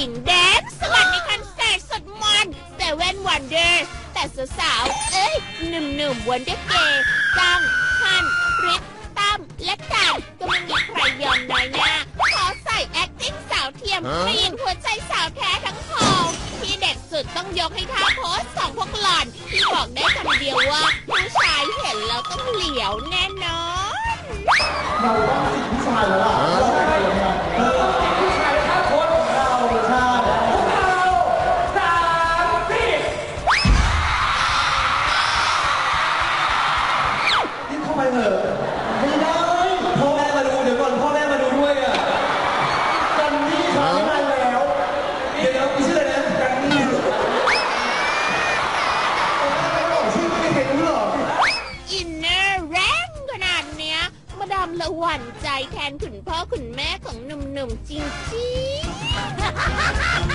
หญิงแดนซ์สวัสดีคอนเสิร์ตสุดมันเซเว่นวันเดอร์แต่สาวๆเอ้ยหนุ่มๆวันเดอร์เกย์จังฮันริทตั้มและกันก็ไม่มีใครยอมน้อยหน้าขอใส่ acting สาวเทียมกรีดหัวใจสาวแท้ทั้งพองที่เด็ดสุดต้องยกให้ท่าโพสสองพวกหล่อนที่บอกได้คำเดียวว่าผู้ชายเห็นแล้วต้องเหลียวแน่นอนเราต้องสิผู้ชายแล้วล่ะ ละหวั่นใจแทนคุณพ่อคุณแม่ของหนุ่มๆจริงๆ